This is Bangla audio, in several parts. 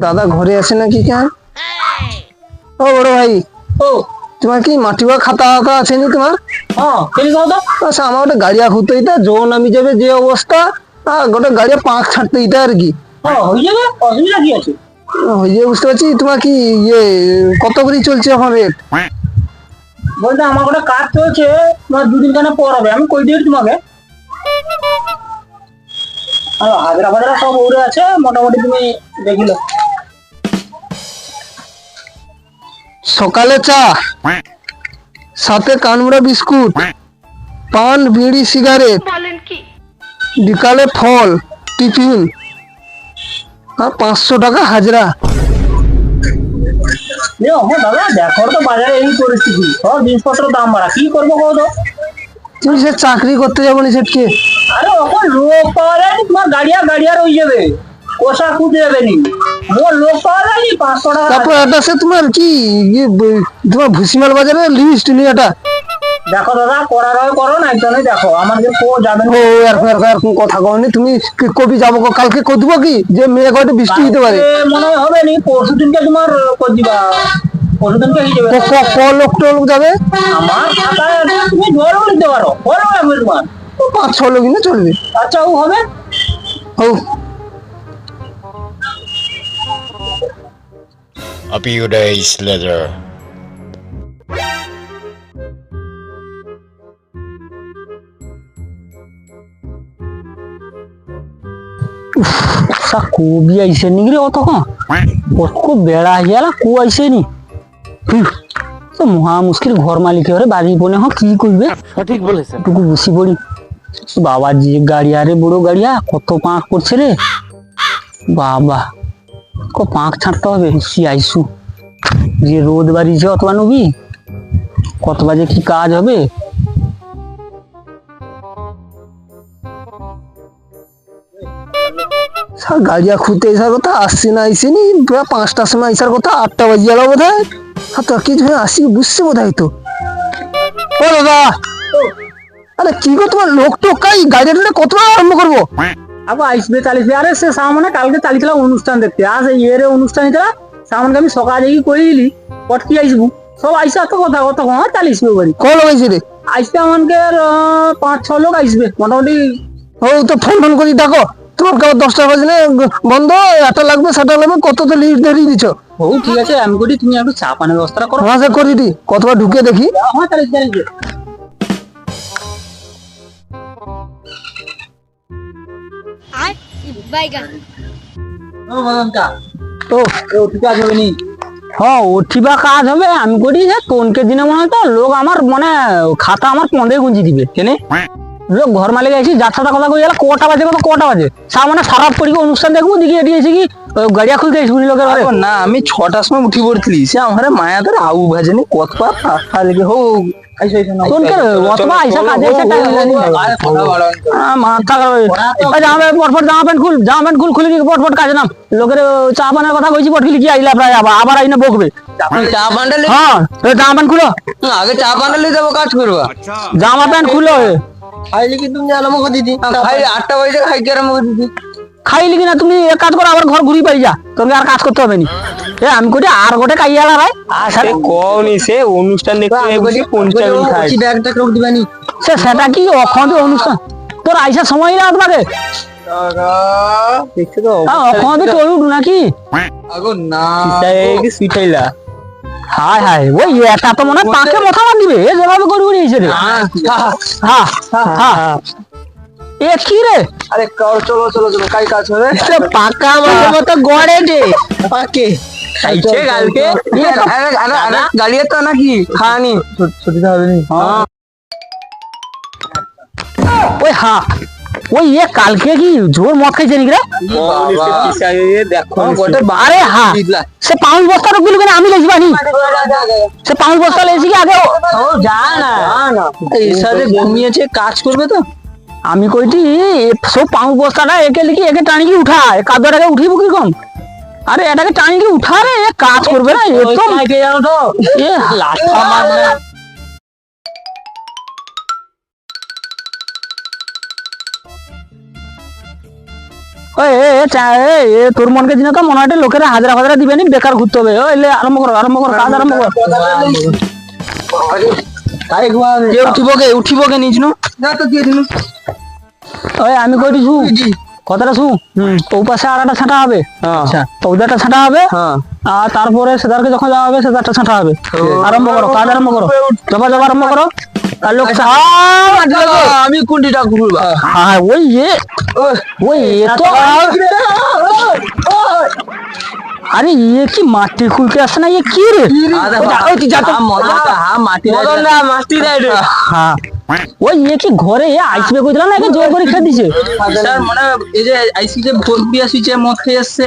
দাদা ঘরে আছে নাকি কেন? ও বড় ভাই ও। তোমার কি মাটি বা খাতা খাতা আছে নি তোমার? আচ্ছা আমার ওটা গাড়িয়া খুঁজতে ইতা জো নামি যাবে যে অবস্থা আর গোটা গাড়িয়া পাঁক ছাড়তে ইতা আর কি। হ্যাঁ যাবে? বুঝতে পারছি? তোমার কি ইয়ে কত করে চলছে এখন রেট বলতে আমার একটা কাজ চলছে তোমার দুদিন কেন পর হবে? আমি কই দিয়েছি তোমাকে? আর হাজরা ফাজরা সব উড়ে আছে মোটামুটি তুমি দেখিলো। সকালে চা সাথে কানমুড়া বিস্কুট পান বিড়ি সিগারেট বিকালে ফল টিফিন। আর পাঁচশো টাকা হাজরা। দাদা দেখো তো বাজারে এই পরিস্থিতি। সব জিনিসপত্রের দাম বাড়া। কি করব তো? তুমি সে চাকরি করতে যাব নি সেটকে আরে ওখন লোক পাওয়া যায়নি তোমার গাড়িয়া গাড়িয়া রয়ে যাবে। কোষা খুঁজে যাবে নি। তারপর এটা সে তোমার কি ইয়ে তোমার ভুসিমাল বাজারে লিস্ট নি এটা দেখো দাদা করার হয় করো না একজনই দেখো। আমার কো যাবে ও এরকম এরকম কথা কওনি। তুমি কি কবি যাব? কালকে কদিব কি? যে মেয়ে কয়টা বৃষ্টি হতে পারে। মনে হবে নি পরশু দিনকে তোমার করে দিবা? পরশু দিনকে হয়ে যাবে ক- ক- ক লোক যাবে? আমার তুমি নিতে পারো। তোমার। পাঁচ ছ লোক না চলবে? আচ্ছা ও হবে? হোক A few days later. তো মহা মুশকিল ঘর মালিক ঘরে বাড়ি বনে হ কি করবে সঠিক টুকু বাবা যে গাড়িয়া রে বড় গাড়িয়া কত পাঁক করছে রে? বাবা। ক পাঁক ছাড়তে হবে? সি আইসু। যে রোদ বাড়িছে অথবা নবী কত বাজে কি কাজ হবে? স্যার, গাড়িয়া খুঁজতে আসার কথা, আসছে না আইসেনি প্রায় পাঁচটার সময় আইসার কথা, আটটা বাজে গেল বোধ হয় আর তো কি তুমি আসি, বুঝছে বোধ হয় তো। ও দাদা! আরে কি গো তোমার লোক টোক কাই গাড়িটা কত আরম্ভ করব? আবার আসবে চালিশবে আরে সে সামনে কালকে চালিয়েছিলাম অনুষ্ঠান দেখতে। এর অনুষ্ঠান ছিল সামনে আমি সকালে গিয়ে আসব সব আইসে কথা কত চালিশবে বাড়ি। রে? আমাকে পাঁচ ছ লোক আসবে মোটামুটি। ও তো ফোন ফোন করে দেখো তোমার দশটা বাজে না, বন্ধ এটা লাগবে সেটা লাগবে কত তো লিস্ট ধরিয়ে দিচ্ছ ও ঠিক আছে আমি করি তুমি একটু চা পানের ব্যবস্থা করো। মাসে করে দি কতবার ঢুকে দেখি। আমার চালিশ আর বাইগান। ও মদনকা ও ও ঠিক আছে হবে নি? হ্যাঁ উঠিবা কাজ হবে আমি করি যে কোনকে দিনে মনে হয় তো লোক আমার মানে খাতা আমার পন্দে গুঞ্জি দিবে কেনে? লোক ঘর মালিক যার যাত্রাটা কথা কই গেল কটা বাজে কত কটা বাজে? সামনে সারাপ করি অনুষ্ঠান দেখব দিকে এটি এসে কি গাড়িয়া খুলতে শুনি লোকের আরে না আমি ছটার সময় উঠি পড়ছিলি। সে আমার মায়া ধরে আউ ভাজেনি কত পা লেগে হো লোকের চা পানের কথা কইছি পট কি আইলা প্রায় আবার আইনে বকবে। চা বান্ডালে হ্যাঁ জামা প্যান্ট খুলো। আগে চা বান্ডালে যাব কাজ করবা। জামা প্যান্ট খুলো। খাইলে কি তুমি দিদি। খাই আটটা বাজে খাই কি দিদি। খাইলি কিনা তুমি এক কাজ করো আবার ঘর ঘুরি পাই যা। তোকে আর কাজ করতে হবে নি এ আমি কইছি আর গোটে কাইয়ালা ভাই। আরে কওনি সে অনুষ্ঠান দেখতে বসে পঞ্চাশ মিনিট খাই ব্যাগটা রোক দিবানি সে সেটা কি অখন্দ অনুষ্ঠান? তোর আইসা সময় না তোমাকে? দেখছ তো অখন্দ চলু নাকি? আগো না সিটাই সিটাইলা হাই হাই ওই এটা তো মনে হয় পাকে মাথা মার দিবে এ যেভাবে করবি নিয়েছে রে। হ্যাঁ হ্যাঁ হ্যাঁ। এ কি রে? আরে কাও চলো চলো চলো কাই কাজ হবে? পাকা মাথা মতো গড়ে রে পাকে। খাইছে কালকে? আরে আরে আরে গালিয়ে তো নাকি? খানি ছুটি হবে নি। ওই হ্যাঁ। ওই এ কালকে কি জোর মদ খাইছে নাকি রে? দেখো আরে হ্যাঁ সে পাউন্ড বস্তা রুকিল কেন? আমি লেছি বানি সে পাউন্ড বস্তা লেছি কি আগে ও যা না ঘুমিয়েছে কাজ করবে তো। আমি কইটি সব পাউন্ড বস্তাটা একে লিখি একে টানিকি উঠা এ কাদরটাকে উঠিব কি কম আরে এটাকে টানিকি উঠা রে কাজ করবে না এ তো এ লাঠা এ তোর মনকে তো মনে হয় লোকেরা হাজারা ফাজারা দিবে নি বেকার ঘুরতে হবে। লে আরম্ভ করো আরম্ভ করো কাজ আরম্ভ করো। উঠিব কে উঠিব কে নিজ নু? ওই আমি কই দিছু কথাটা শু ও পাশে আর একটা ছাঁটা হবে আচ্ছা তো ওদেরটা ছাঁটা হবে আর তারপরে সেদারকে যখন যাওয়া হবে সেদারটা ছাঁটা হবে আরম্ভ করো কাজ আরম্ভ করো জবা জবা আরম্ভ করো আর লোক আমি কুন্ডিটা ঘুরবো হ্যাঁ ওই এ ওই এ তো আরে ইয়ে কি মাটি খুলতে আসছে না ইয়ে কি রে ওই তুই হ্যাঁ ওই ইয়ে কি ঘরে আইসবে কইছিল না জোর করে খেয়ে দিছে স্যার মানে এই যে আইসি যে আসছে মদ খেয়ে এসছে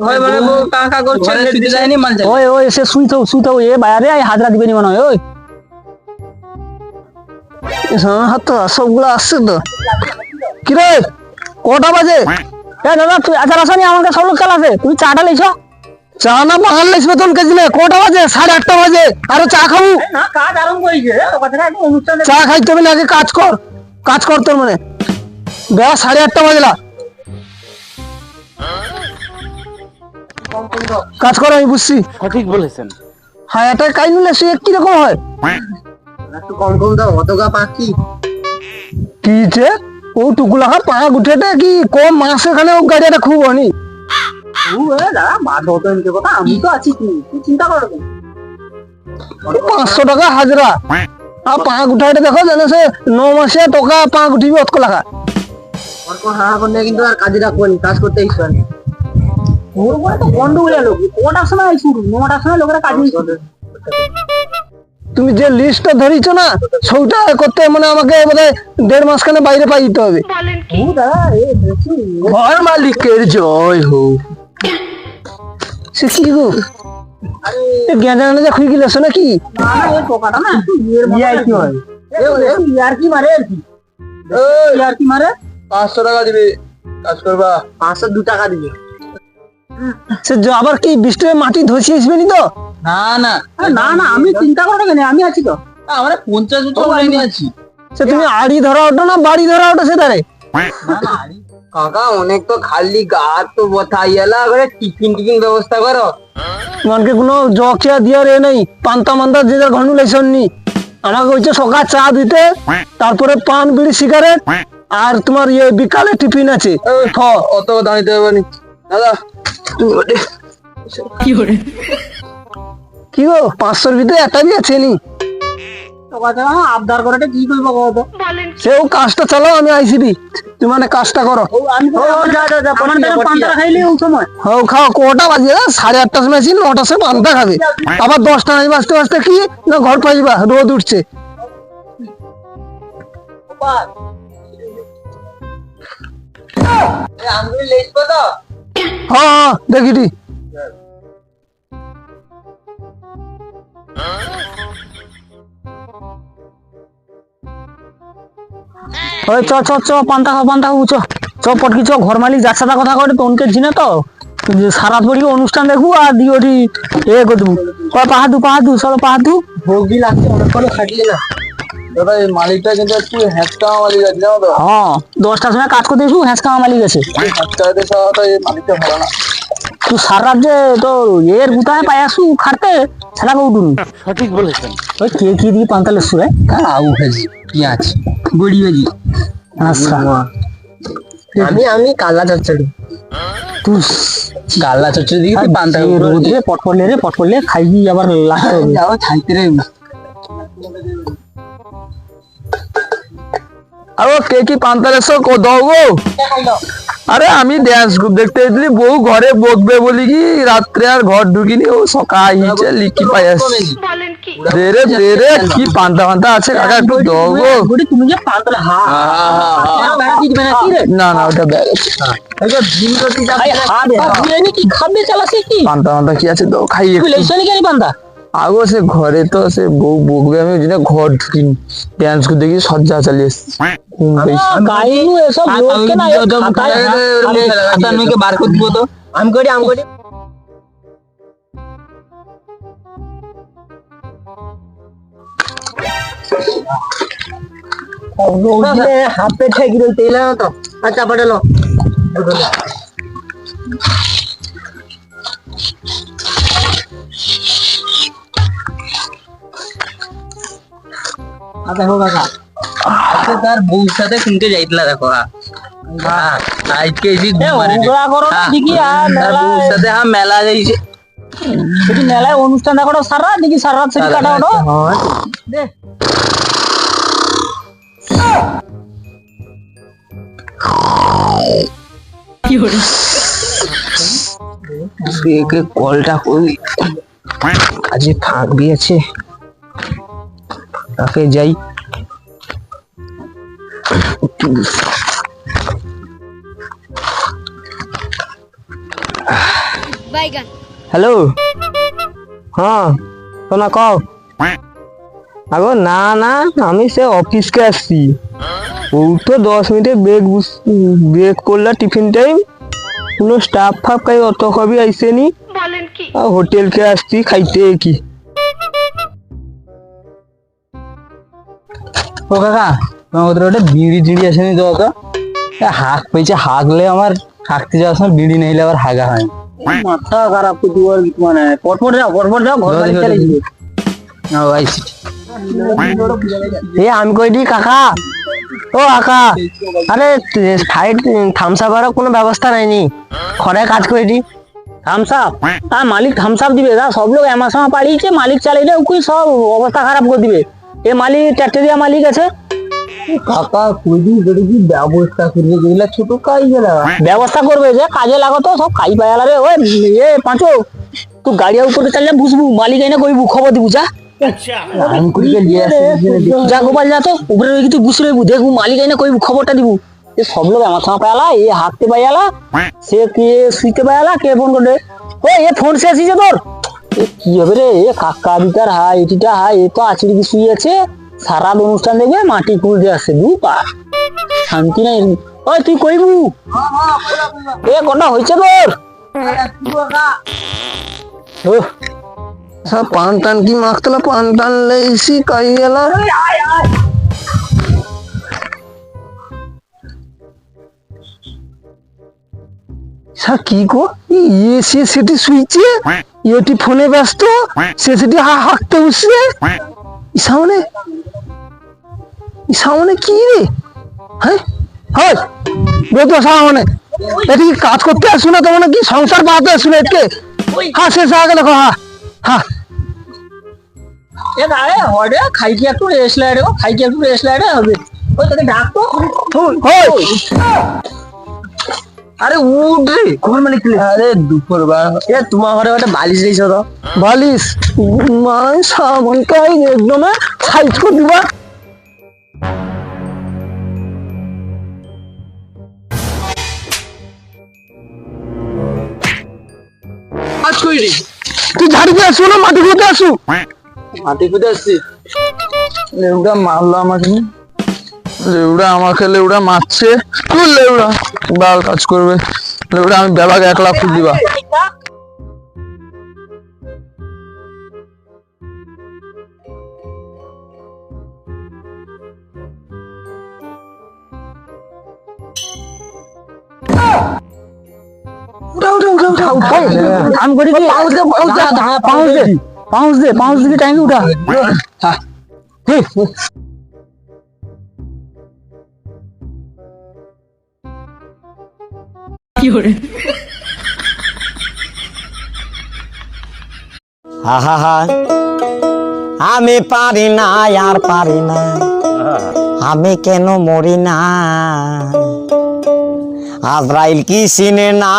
হয় মানে ও কাকা করছে দিতে যায়নি মাল যায় ওই ওই সে শুইতো শুইতো এ বাইরে আই হাজরা দিবে নি মনে হয় ওই হাত তো সবগুলো আসছে তো কিরে কটা বাজে এ দাদা তুই আচার আসনি আমাকে সব লোক কাল আছে তুমি চাটা লেছো চা না বাঙাল লাগবে তোর না কটা বাজে? সাড়ে আটটা বাজে। আরে চা খাব? কাজ চা খাইতে হবে না আগে কাজ কর। কাজ কর তোর মানে। বেলা সাড়ে আটটা বাজলা কাজ কর আমি বুঝছি। সঠিক বলেছেন। হ্যাঁ এটা কাই নিলে সে কীরকম হয়? একটু কম কম দাও অতগা পাখি। কি যে? ও টুকুলা পা গুঠেটা কি? কম মাস এখানে ও গাড়িটা খুব হনি দাদা বাদ হতো এমনি কথা আমি তো আছি তুই তুই চিন্তা করো না। পাঁচশো টাকা হাজরা। আর পা উঠাইতে দেখো জানো সে ন মাসে টাকা পা উঠিবি অতক লাগা অর্ক হাহা করলে কিন্তু আর কাজে রাখবেন কাজ করতে ইচ্ছা নেই। ওর উপরে তো গন্ডগোল এলো কটার সময় শুরু নটার সময় লোকেরা কাজ তুমি যে লিস্টটা ধরিছ না সৌটা করতে মানে আমাকে বোধহয় দেড় মাস খানে বাইরে পাই দিতে হবে। ঘর মালিকের জয় হোক। সে কি গো গেঁজা গেঁজা খুই গেলে নাকি? কি মারে আর কি? আর কি মারে? পাঁচশো টাকা দিবে। কাজ করবা। পাঁচশো দু টাকা দিবে। সে আবার কি বৃষ্টির মাটি ধসিয়ে আসবে নি তো? না না। না না আমি চিন্তা করো না কেন আমি আছি তো। আমরা পঞ্চাশ বছর আছি। সে তুমি আড়ি ধরা ওঠো না বাড়ি ধরা ওঠো সে তারে। কাকা অনেক তো খালি গা তো বথা ইয়ালা করে টিফিন টিফিন ব্যবস্থা করো। তোমাকে কোনো জকিয়া দিয়ার এ নেই পান্তা মান্তা যে যার ঘন্টু লেসন নি। আমাকে হচ্ছে সকাল চা দিতে তারপরে পান বিড়ি সিগারেট আর তোমার ইয়ে বিকালে টিফিন আছে। হ। অত দাঁড়িতে হবে না। দাদা তুমি ওটে কি গো পাঁচশোর ভিতরে একটা আছে নি। আবদার করাটা কি করব কত সেও কাজটা চালাও আমি আইসিবি তুমি মানে কাজটা করো। আমি পান্তা খাইলে ওই সময়। হও খাও কটা বাজে সাড়ে আটটার সময় আছি নটার সময় পান্তা খাবে। আবার দশটা নাই বাজতে বাজতে কি? না ঘর পাইবা রোদ উঠছে। লেখবো তো হ্যাঁ। ওই চ চ চ পান্তা খাও পান্তা খাও চ। চ পটকি চ ঘর মালিক যাচ্ছে তা কথা কয়ে তোনকে চিনে তো? সারা পড়ি অনুষ্ঠান দেখব আর দিয়ে ওটি এ করে কয় পাহাদু পাহাদু চলো পাহাদু ভোগি লাগছে অনেক করে খাটিয়ে না। দাদা এই মালিকটা কিন্তু একটু মালিক আছে জানো তো? হ্যাঁ দশটার সময় কাজ করতে এসু হ্যাঁচকা মালিক আছে এই মালিকটা ভালো না। তুই সার রাজ্যে তো এর গুতায় পাই আসু খাটতে। সেটাকে উঠুন সঠিক বলেছেন। ওই কে কি দিয়ে পান্তালে সুরে আউ ভাজি পেঁয়াজ বড়ি ভাজি। আচ্ছা। আমি আমি কালা চচ্চড়ি। তুই কালা চচ্চড়ি দিকে পান্তা রোদে পটপড়লে রে পটপড়লে খাইবি আবার লাগতে হবে যাও খাইতে রে। আরও কে কি পান্তার এসো কো দাও গো। আরে আমি ড্যান্স গ্রুপ দেখতে এসেছিলি বউ ঘরে বকবে বলি কি রাত্রে আর ঘর ঢুকিনি ও সকাল হিচে লিখি পাই আসছি রে দে রে কি পান্তা পান্তা আছে কাকা একটু দাও গো। তুমি যে পান্তালে হা বেড়া দিয়ে না না না ওটা ব্যাগ কি পান্তা পান্তা কি আছে দাও পান্তা? আগো সে ঘরে তো সে বউ বকবে আমি ওই জন্য ঘর ঢুকিনি। ড্যান্স গ্রুপ দেখি সজ্জা চালিয়ে এসছি। ঘুম পেয়েছি। গাইনু এসব লোককে না এ খাতায় খাতা মেয়েকে বার করে দিব তো আমি করি আমি করি হাতে ঠেকি রইতে তো আচ্ছা পাঠালো আর দেখো কাকা আজকে তার বউর সাথে শুনতে যাইতলা দেখো হ্যাঁ হ্যাঁ, আজকে এসে করো তার বউর সাথে হ্যাঁ মেলা যাইছে। সেটি মেলায় অনুষ্ঠান দেখো সারা দেখি সারা রাত সেটি দেখে কলটা করি কাজে ফাঁক দিয়েছে তাকে যাই। হ্যালো? হ্যাঁ শোনা কও। আগো না না আমি সে অফিসকে আসছি। ও তো দশ মিনিটে ব্রেক ব্রেক করলা টিফিন টাইম কোনো স্টাফ ফাফ কাই অত কবি আইসেনি আর হোটেলকে আসছি খাইতে কি? ও কাকা ওদের ওটা বিড়ি টিড়ি আসেনি তো অত হাঁক পেয়েছে হাঁকলে আমার হাঁকতে যাওয়ার সময় বিড়ি নিলে আবার হাগা হয়। মাথা খারাপ করতে আর মানে। পটপট যাও পটপট যাও ঘর বাড়ি চলে যাবে। ও এ আমি কই দি কাকা? ও কাকা আরে সাইড থামসা করার কোনো ব্যবস্থা নাইনি ঘরে কাজ করে দি? থামস আপ আর মালিক থামস আপ দিবে। যা সব লোক এমাসমা পাড়িয়েছে মালিক চালিয়ে ওই সব অবস্থা খারাপ করে দিবে। এ মালিক ট্যাক্টরিয়া মালিক আছে? কাকা ব্যবস্থা করবে যেগুলা ছোট কাজ গেলা ব্যবস্থা করবে যে কাজে লাগো তো সব কাজ ওই এ পাঁচো তুই গাড়িয়া উপরে চালিয়ে বুঝবু মালিক এনে কইবু খবর দিবু যা। আসি যা গোপাল যা তো উপরে রয়ে তুই বুঝে রইবু দেখবু মালিক এনে কইবু খবরটা দিবু। এ সব লোক আমার সঙ্গে পাইলা এ হাঁটতে পাইলা সে কে শুইতে পাইলা কে ফোন করে ওই এ ফোন শেষ হয়েছে তোর। কি হবে রে? এ কাকা বিকার হাই এটিটা হাই এ তো আচড়ি কি শুয়ে আছে সারা অনুষ্ঠান দেখবে মাটি দিয়ে আসছে দু শান্তি নাই। ওই, তুই কইবু এ কটা হয়েছে তোর? সব পান টান কি মাখতলা? পান টান লেইছি, কাই গেলা স্যার কি গো? ইয়ে সে সেটি শুইছে ইয়েটি ফোনে ব্যস্ত? সে সেটি হা, হাঁকতে ই সামনে সামনে কি রে? হ্যাঁ? হয়। সামনে। এটি কি কাজ করতে আসু না তোমার কি? সংসার বাঁধতে আসু না এটকে হ্যাঁ শেষ হয়ে গেল হ্যাঁ হ্যাঁ এ দাঁড়ে হরে খাইকি একটু রেস্ট লাগে রে খাইকি একটু রেস্ট লাগে হবে। ওই তোকে ডাক তো আরে উঠ রে। কোন মানে আরে দুপুর বার এ তোমার ঘরে একটা বালিশ দিয়েছ তো। বালিশ? মানে সামন কাই একদম সাইজ করে দিবা করি তুই ঝাড়ি দিয়ে আসু না মাটি খুঁজে আসু মাটি খুঁজে আসছি। লেউড়া মারলো আমাকে লেউড়া আমাকে লেউড়া মারছে। তুই লেউড়া বাল কাজ করবে। লেউড়া আমি ব্যাবাকে এক লাখ দিবা। আমি করি কি? পাউস দে পাউস দে। পাউস দিকে টাইমে উঠা। আহা আমি পারি না আর পারি না। আমি কেন মরি না? আজরাইল কি চিনে না?